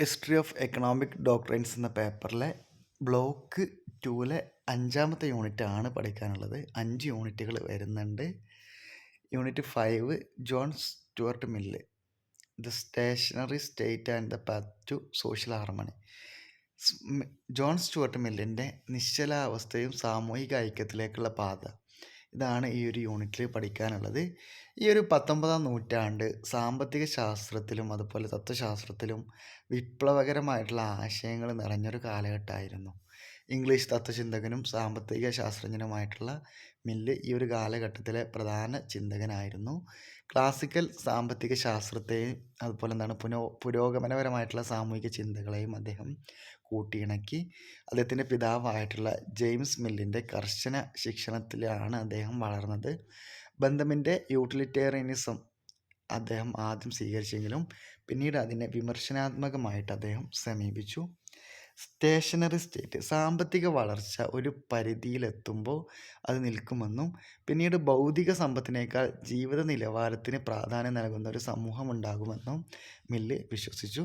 History of economic doctrines എന്ന പേപ്പറിലെ block ടൂവിലെ അഞ്ചാമത്തെ unit യൂണിറ്റാണ് പഠിക്കാനുള്ളത്. അഞ്ച് യൂണിറ്റുകൾ വരുന്നുണ്ട്. Unit five John Stuart Mill. The stationary state and the path to social harmony. John Stuart മില്ലിന്റെ നിശ്ചലാവസ്ഥയും സാമൂഹിക ഐക്യത്തിലേക്കുള്ള പാത. ഇതാണ് ഈ ഒരു യൂണിറ്റിൽ പഠിക്കാനുള്ളത്. ഈ ഒരു പത്തൊമ്പതാം നൂറ്റാണ്ട് സാമ്പത്തിക ശാസ്ത്രത്തിലും അതുപോലെ തത്വശാസ്ത്രത്തിലും വിപ്ലവകരമായിട്ടുള്ള ആശയങ്ങൾ നിറഞ്ഞൊരു കാലഘട്ടമായിരുന്നു. ഇംഗ്ലീഷ് തത്വചിന്തകനും സാമ്പത്തിക ശാസ്ത്രജ്ഞനുമായിട്ടുള്ള മില്ല് ഈ ഒരു കാലഘട്ടത്തിലെ പ്രധാന ചിന്തകനായിരുന്നു. ക്ലാസിക്കൽ സാമ്പത്തിക ശാസ്ത്രത്തെയും അതുപോലെ എന്താണ് പുനോ പുരോഗമനപരമായിട്ടുള്ള സാമൂഹിക ചിന്തകളെയും അദ്ദേഹം കൂട്ടിയിണക്കി. അദ്ദേഹത്തിന്റെ പിതാവായിട്ടുള്ള ജെയിംസ് മില്ലിന്റെ കർശന ശിക്ഷണത്തിലാണ് അദ്ദേഹം വളർന്നത്. ബന്ധമിന്റെ യൂട്ടിലിറ്റേറിയനിസം അദ്ദേഹം ആദ്യം സ്വീകരിച്ചെങ്കിലും പിന്നീട് അതിനെ വിമർശനാത്മകമായിട്ട് അദ്ദേഹം സമീപിച്ചു. സ്റ്റേഷനറി സ്റ്റേറ്റ് സാമ്പത്തിക വളർച്ച ഒരു പരിധിയിലെത്തുമ്പോൾ അത് നിൽക്കുമെന്നും പിന്നീട് ഭൗതിക സമ്പത്തിനേക്കാൾ ജീവിത നിലവാരത്തിന് പ്രാധാന്യം നൽകുന്ന ഒരു സമൂഹം ഉണ്ടാകുമെന്നും മില്ല് വിശ്വസിച്ചു.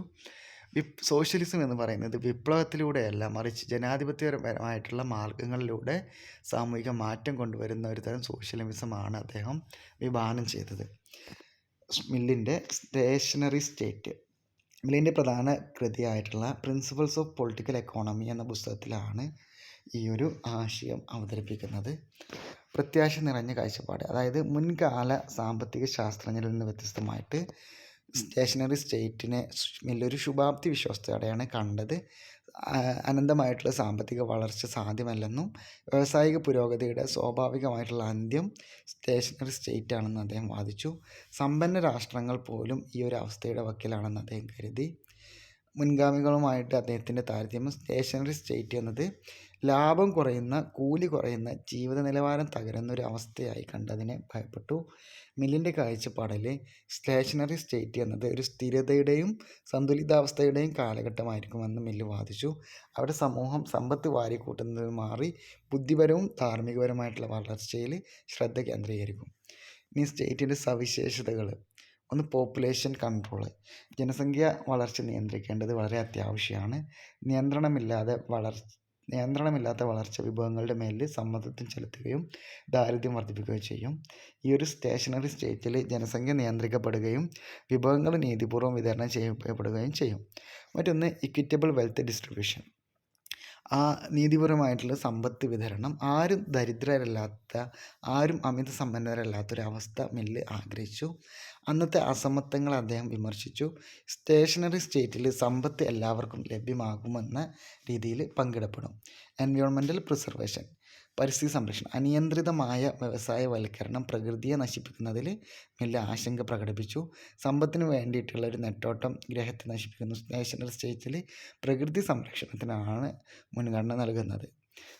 സോഷ്യലിസം എന്ന് പറയുന്നത് വിപ്ലവത്തിലൂടെയല്ല മറിച്ച് ജനാധിപത്യപരമായിട്ടുള്ള മാർഗങ്ങളിലൂടെ സാമൂഹിക മാറ്റം കൊണ്ടുവരുന്ന ഒരു തരം സോഷ്യലിസമാണ് അദ്ദേഹം വിഭാവനം ചെയ്തത്. മില്ലിന്റെ സ്റ്റേഷനറി സ്റ്റേറ്റ്. മില്ലിന്റെ പ്രധാന കൃതിയായിട്ടുള്ള പ്രിൻസിപ്പൾസ് ഓഫ് പൊളിറ്റിക്കൽ എക്കോണമി എന്ന പുസ്തകത്തിലാണ് ഈ ഒരു ആശയം അവതരിപ്പിക്കുന്നത്. പ്രത്യാശ നിറഞ്ഞ കാഴ്ചപ്പാട്. അതായത് മുൻകാല സാമ്പത്തിക ശാസ്ത്രജ്ഞരിൽ നിന്ന് വ്യത്യസ്തമായിട്ട് സ്റ്റേഷനറി സ്റ്റേറ്റിനെ വലിയൊരു ശുഭാപ്തി വിശ്വാസത്തോടെയാണ് കണ്ടത്. അനന്തമായിട്ടുള്ള സാമ്പത്തിക വളർച്ച സാധ്യമല്ലെന്നും വ്യാവസായിക പുരോഗതിയുടെ സ്വാഭാവികമായിട്ടുള്ള അന്ത്യം സ്റ്റേഷനറി സ്റ്റേറ്റ് ആണെന്ന് അദ്ദേഹം വാദിച്ചു. സമ്പന്ന രാഷ്ട്രങ്ങൾ പോലും ഈ ഒരു അവസ്ഥയുടെ വക്കിലാണെന്ന് അദ്ദേഹം കരുതി. മുൻഗാമികളുമായിട്ട് അദ്ദേഹത്തിന്റെ താരതമ്യം സ്റ്റേഷനറി സ്റ്റേറ്റ് എന്നത് ലാഭം കുറയുന്ന കൂലി കുറയുന്ന ജീവിത നിലവാരം തകരുന്ന ഒരു അവസ്ഥയായി കണ്ടതിനെ ഭയപ്പെട്ടു. മില്ലിന്റെ കാഴ്ചപ്പാടിൽ സ്റ്റേഷനറി സ്റ്റേറ്റ് എന്നത് ഒരു സ്ഥിരതയുടെയും സന്തുലിതാവസ്ഥയുടെയും കാലഘട്ടമായിരിക്കുമെന്ന് മില്ല് വാദിച്ചു. അവിടെ സമൂഹം സമ്പത്ത് വാരിക്കൂട്ടുന്നത് മാറി ബുദ്ധിപരവും ധാർമ്മികപരമായിട്ടുള്ള വളർച്ചയിൽ ശ്രദ്ധ കേന്ദ്രീകരിക്കും. ഇനി സ്റ്റേറ്റിന്റെ സവിശേഷതകൾ. ഒന്ന് പോപ്പുലേഷൻ കൺട്രോൾ ജനസംഖ്യ വളർച്ച നിയന്ത്രിക്കേണ്ടത് വളരെ അത്യാവശ്യമാണ്. നിയന്ത്രണമില്ലാതെ വളർച്ച നിയന്ത്രണമില്ലാത്ത വളർച്ച വിഭവങ്ങളുടെ മേലിൽ സമ്മർദ്ദം ചെലുത്തുകയും ദാരിദ്ര്യം വർദ്ധിപ്പിക്കുകയും ചെയ്യും. ഈ ഒരു സ്റ്റേഷനറി സ്റ്റേറ്റിൽ ജനസംഖ്യ നിയന്ത്രിക്കപ്പെടുകയും വിഭവങ്ങൾ നീതിപൂർവം വിതരണം ചെയ്യപ്പെടുകയും ചെയ്യും. മറ്റൊന്ന് ഇക്വിറ്റബിൾ വെൽത്ത് ഡിസ്ട്രിബ്യൂഷൻ ആ നീതിപരമായിട്ടുള്ള സമ്പത്ത് വിതരണം ആരും ദരിദ്രരല്ലാത്ത ആരും അമിത സമ്പന്നരല്ലാത്തൊരവസ്ഥ മില്ല് ആഗ്രഹിച്ചു. അന്നത്തെ അസമത്വങ്ങൾ അദ്ദേഹം വിമർശിച്ചു. സ്റ്റേഷനറി സ്റ്റേറ്റിൽ സമ്പത്ത് എല്ലാവർക്കും ലഭ്യമാകുമെന്ന രീതിയിൽ പങ്കിടപ്പെടും. എൻവയോൺമെന്റൽ പ്രിസർവേഷൻ പരിസ്ഥിതി സംരക്ഷണം അനിയന്ത്രിതമായ വ്യവസായവൽക്കരണം പ്രകൃതിയെ നശിപ്പിക്കുന്നതിൽ വലിയ ആശങ്ക പ്രകടിപ്പിച്ചു. സമ്പത്തിന് വേണ്ടിയിട്ടുള്ള ഒരു നെട്ടോട്ടം ഗ്രഹത്തെ നശിപ്പിക്കുന്നു. സ്റ്റേഷനറി സ്റ്റേറ്റിൽ പ്രകൃതി സംരക്ഷണത്തിനാണ് മുൻഗണന നൽകുന്നത്.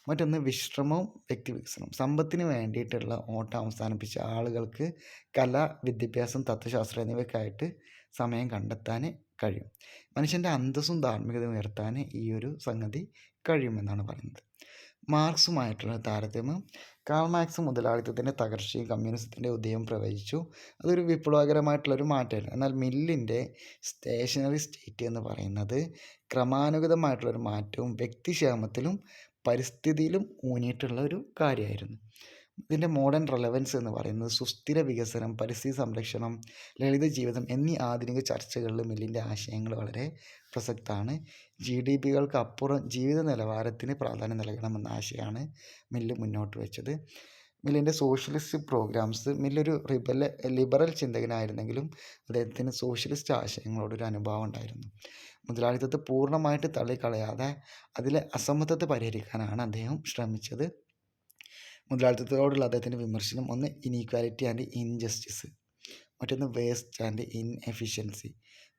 മറ്റൊന്ന് വിശ്രമവും വ്യക്തി വികസനം സമ്പത്തിന് വേണ്ടിയിട്ടുള്ള ഓട്ടം അവസാനിപ്പിച്ച ആളുകൾക്ക് കല വിദ്യാഭ്യാസം തത്വശാസ്ത്രം എന്നിവയ്ക്കായിട്ട് സമയം കണ്ടെത്താൻ കഴിയും. മനുഷ്യന്റെ അന്തസ്സും ധാർമ്മികതയും ഉയർത്താൻ ഈ ഒരു സംഗതി കഴിയുമെന്നാണ് പറയുന്നത്. മാർക്സുമായിട്ടുള്ള താരതമ്യം. കാൾ മാർക്സ് മുതലാളിത്തത്തിന്റെ തകർച്ചയും കമ്മ്യൂണിസത്തിന്റെ ഉദയം പ്രവചിച്ചു അതൊരു വിപ്ലവകരമായിട്ടുള്ളൊരു മാറ്റമായിരുന്നു. എന്നാൽ മില്ലിന്റെ സ്റ്റേഷനറി സ്റ്റേറ്റ് എന്ന് പറയുന്നത് ക്രമാനുഗതമായിട്ടുള്ളൊരു മാറ്റവും വ്യക്തിക്ഷേമത്തിലും പരിസ്ഥിതിയിലും ഊന്നിയിട്ടുള്ള ഒരു കാര്യമായിരുന്നു. ഇതിന്റെ മോഡേൺ റെലവൻസ് എന്ന് പറയുന്നത് സുസ്ഥിര വികസനം പരിസ്ഥിതി സംരക്ഷണം ലളിത ജീവിതം എന്നീ ആധുനിക ചർച്ചകളിൽ മില്ലിന്റെ ആശയങ്ങൾ വളരെ പ്രസക്തമാണ്. ജി ഡി പികൾക്ക് അപ്പുറം ജീവിത നിലവാരത്തിന് പ്രാധാന്യം നൽകണമെന്ന ആശയമാണ് മില്ല് മുന്നോട്ട് വെച്ചത്. മില്ലിന്റെ സോഷ്യലിസ്റ്റ് പ്രോഗ്രാംസ് മില്ലൊരു റിബല ലിബറൽ ചിന്തകനായിരുന്നെങ്കിലും അദ്ദേഹത്തിന് സോഷ്യലിസ്റ്റ് ആശയങ്ങളോടൊരു അനുഭവം ഉണ്ടായിരുന്നു. മുതലാളിത്തത്തെ പൂർണമായിട്ട് തള്ളിക്കളയാതെ അതിലെ അസമത്വത്തെ പരിഹരിക്കാനാണ് അദ്ദേഹം ശ്രമിച്ചത്. മുതലാളിത്തത്തോടുള്ള അദ്ദേഹത്തിന്റെ വിമർശനം ഒന്ന് ഇനീക്വാലിറ്റി ആൻഡ് ഇൻജസ്റ്റിസ് മറ്റൊന്ന് വേസ്റ്റ് ആൻഡ് ഇൻഎഫിഷ്യൻസി.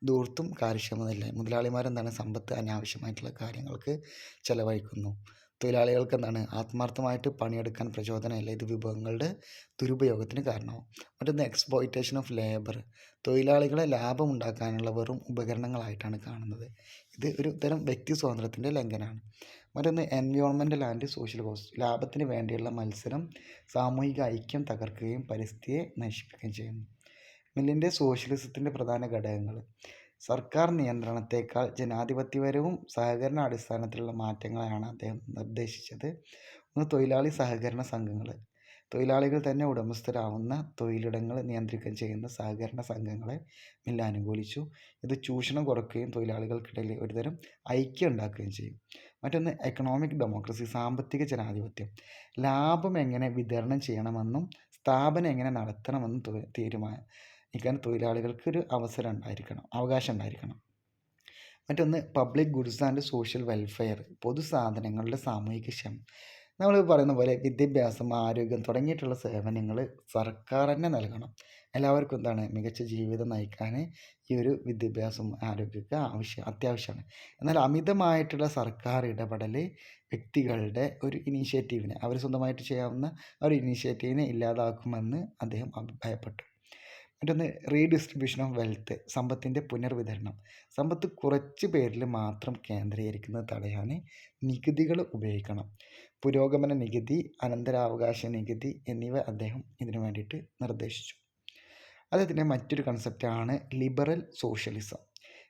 ദൂർത്തും കാര്യക്ഷമതയില്ല മുതലാളിമാരെന്താണ് സമ്പത്ത് അനാവശ്യമായിട്ടുള്ള കാര്യങ്ങൾക്ക് ചിലവഴിക്കുന്നു? തൊഴിലാളികൾക്ക് എന്താണ് ആത്മാർത്ഥമായിട്ട് പണിയെടുക്കാൻ പ്രചോദനമില്ല ഇത് വിഭവങ്ങളുടെ ദുരുപയോഗത്തിന് കാരണമാവും. മറ്റൊന്ന് എക്സ്പ്ലോയിറ്റേഷൻ ഓഫ് ലേബർ തൊഴിലാളികളെ ലാഭം ഉണ്ടാക്കാനുള്ള വെറും ഉപകരണങ്ങളായിട്ടാണ് കാണുന്നത്. ഇത് ഒരു തരം വ്യക്തി സ്വാതന്ത്ര്യത്തിന്റെ ലംഘനമാണ്. മറ്റൊന്ന് എൻവയോൺമെന്റൽ ആൻഡ് സോഷ്യൽ കോസ്റ്റ് ലാഭത്തിന് വേണ്ടിയുള്ള മത്സരം സാമൂഹിക ഐക്യം തകർക്കുകയും പരിസ്ഥിതിയെ നശിപ്പിക്കുകയും ചെയ്യുന്നു. മില്ലിന്റെ സോഷ്യലിസത്തിന്റെ പ്രധാന ഘടകങ്ങൾ സർക്കാർ നിയന്ത്രണത്തേക്കാൾ ജനാധിപത്യപരവും സഹകരണ അടിസ്ഥാനത്തിലുള്ള മാറ്റങ്ങളാണ് അദ്ദേഹം നിർദ്ദേശിച്ചത്. ഒന്ന് തൊഴിലാളി സഹകരണ സംഘങ്ങൾ. തൊഴിലാളികൾ തന്നെ ഉടമസ്ഥരാവുന്ന തൊഴിലിടങ്ങൾ നിയന്ത്രിക്കുകയും ചെയ്യുന്ന സഹകരണ സംഘങ്ങളെ മില്ല അനുകൂലിച്ചു ഇത് ചൂഷണം കുറയ്ക്കുകയും തൊഴിലാളികൾക്കിടയിൽ ഒരുതരം ഐക്യം ഉണ്ടാക്കുകയും ചെയ്യും. മറ്റൊന്ന് എക്കണോമിക് ഡെമോക്രസി സാമ്പത്തിക ജനാധിപത്യം. ലാഭം എങ്ങനെ വിതരണം ചെയ്യണമെന്നും സ്ഥാപനം എങ്ങനെ നടത്തണമെന്നും തൊ- തീരുമാനിക്കാൻ തൊഴിലാളികൾക്ക് ഒരു അവസരം ഉണ്ടായിരിക്കണം അവകാശം ഉണ്ടായിരിക്കണം മറ്റൊന്ന് public goods and social welfare പൊതു സാധനങ്ങളുടെ സാമൂഹിക ക്ഷമം. നമ്മൾ പറയുന്ന പോലെ വിദ്യാഭ്യാസം ആരോഗ്യം തുടങ്ങിയിട്ടുള്ള സേവനങ്ങൾ സർക്കാർ തന്നെ നൽകണം. എല്ലാവർക്കും എന്താണ് മികച്ച ജീവിതം നയിക്കാൻ ഈ ഒരു വിദ്യാഭ്യാസം ആരോഗ്യമൊക്കെ ആവശ്യം അത്യാവശ്യമാണ്. എന്നാൽ അമിതമായിട്ടുള്ള സർക്കാർ ഇടപെടൽ വ്യക്തികളുടെ ഒരു ഇനീഷ്യേറ്റീവിനെ അവർ സ്വന്തമായിട്ട് ചെയ്യാവുന്ന ഒരു ഇനീഷ്യേറ്റീവിനെ ഇല്ലാതാക്കുമെന്ന് അദ്ദേഹം അഭിപ്രായപ്പെട്ടു മറ്റൊന്ന് റീഡിസ്ട്രിബ്യൂഷൻ ഓഫ് വെൽത്ത് സമ്പത്തിന്റെ പുനർവിതരണം. സമ്പത്ത് കുറച്ച് പേരിൽ മാത്രം കേന്ദ്രീകരിക്കുന്നത് തടയാൻ നികുതികൾ ഉപയോഗിക്കണം. പുരോഗമന നികുതി അനന്തരാവകാശ നികുതി എന്നിവ അദ്ദേഹം ഇതിനു വേണ്ടിയിട്ട് നിർദ്ദേശിച്ചു. അദ്ദേഹത്തിന്റെ മറ്റൊരു കൺസെപ്റ്റാണ് ലിബറൽ സോഷ്യലിസം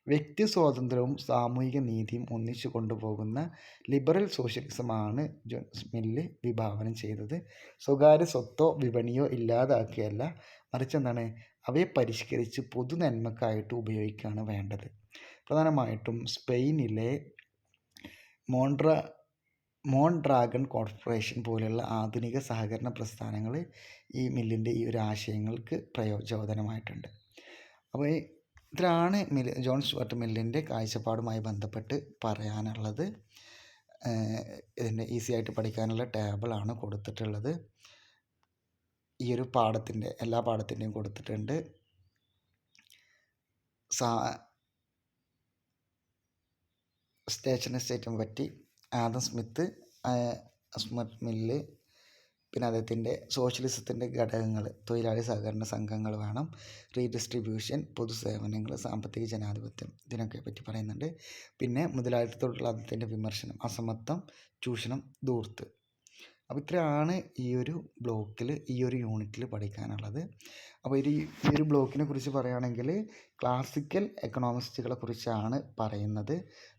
വ്യക്തി സ്വാതന്ത്ര്യവും സാമൂഹിക നീതിയും ഒന്നിച്ചു കൊണ്ടുപോകുന്ന ലിബറൽ സോഷ്യലിസമാണ് ജോൺ സ്മില്ല് വിഭാവനം ചെയ്തത്. സ്വകാര്യ സ്വത്തോ വിപണിയോ ഇല്ലാതാക്കുകയല്ല മറിച്ച് എന്താണ്? അവയെ പരിഷ്കരിച്ച് പൊതു നന്മക്കായിട്ട് ഉപയോഗിക്കുകയാണ് വേണ്ടത്. പ്രധാനമായിട്ടും സ്പെയിനിലെ മോൺട്ര മോൺഡ്രാഗൺ കോർപ്പറേഷൻ പോലെയുള്ള ആധുനിക സഹകരണ പ്രസ്ഥാനങ്ങൾ ഈ മില്ലിന്റെ ഈ ഒരു ആശയങ്ങൾക്ക് പ്രയോജനമായിട്ടുണ്ട്. അപ്പോൾ ഈ ഇത്രയാണ് മിൽ ജോൺ സ്റ്റുവർട്ട് മില്ലിന്റെ കാഴ്ചപ്പാടുമായി ബന്ധപ്പെട്ട് പറയാനുള്ളത്. ഇതിന്റെ ഈസി ആയിട്ട് പഠിക്കാനുള്ള ടേബിളാണ് കൊടുത്തിട്ടുള്ളത്. ഈ ഒരു പാഠത്തിന്റെ എല്ലാ പാഠത്തിന്റെയും കൊടുത്തിട്ടുണ്ട്. സാ സ്റ്റേഷൻ എസ്റ്റേറ്റിനെ പറ്റി ആദം സ്മിത്ത് സ്മിത്ത് മില്ല് പിന്നെ അദ്ദേഹത്തിന്റെ സോഷ്യലിസത്തിന്റെ ഘടകങ്ങൾ തൊഴിലാളി സഹകരണ സംഘങ്ങൾ വേണം റീഡിസ്ട്രിബ്യൂഷൻ പൊതുസേവനങ്ങൾ സാമ്പത്തിക ജനാധിപത്യം ഇതിനൊക്കെ പറ്റി പറയുന്നുണ്ട്. പിന്നെ മുതലാളിത്തത്തോടുള്ള അദ്ദേഹത്തിന്റെ വിമർശനം അസമത്വം ചൂഷണം ദൂർത്ത് അപ്പോൾ ഇത്രയാണ് ഈ ഒരു ബ്ലോക്കിൽ ഈ ഒരു യൂണിറ്റിൽ പഠിക്കാനുള്ളത്. അപ്പോൾ ഒരു ഈ ഒരു ബ്ലോക്കിനെ കുറിച്ച് പറയുകയാണെങ്കിൽ ക്ലാസിക്കൽ എക്കണോമിസ്റ്റുകളെ കുറിച്ചാണ് പറയുന്നത്.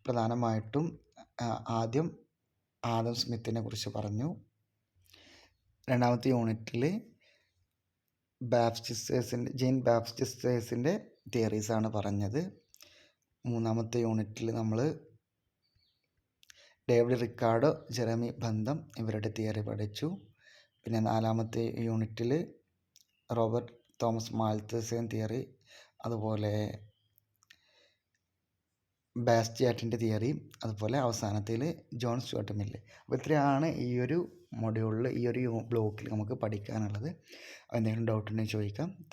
പ്രധാനമായിട്ടും ആദ്യം ആദം സ്മിത്തിനെ കുറിച്ച് പറഞ്ഞു. രണ്ടാമത്തെ യൂണിറ്റിൽ ബാപ്റ്റിസ്റ്റേഴ്സിന്റെ ജെയിൻ ബാപ്റ്റിസ്റ്റേഴ്സിന്റെ തിയറീസാണ് പറഞ്ഞത്. മൂന്നാമത്തെ യൂണിറ്റിൽ നമ്മൾ ഡേവിഡ് റിക്കാർഡോ ജെറമി ബന്ധം ഇവരുടെ തിയറി പഠിച്ചു. പിന്നെ നാലാമത്തെ യൂണിറ്റിൽ റോബർട്ട് തോമസ് മാൽത്തസേൻ തിയറി അതുപോലെ ബാസ്റ്റിയാറ്റിന്റെ തിയറി അതുപോലെ അവസാനത്തിൽ ജോൺ സ്റ്റുവർട്ട് മില്ല്. അപ്പോൾ ഇത്രയാണ് ഈ ഒരു മൊഡ്യൂളിൽ ഈ ഒരു ബ്ലോക്കിൽ നമുക്ക് പഠിക്കാനുള്ളത്. എന്തെങ്കിലും ഡൗട്ട് ഉണ്ടെങ്കിൽ ചോദിക്കാം.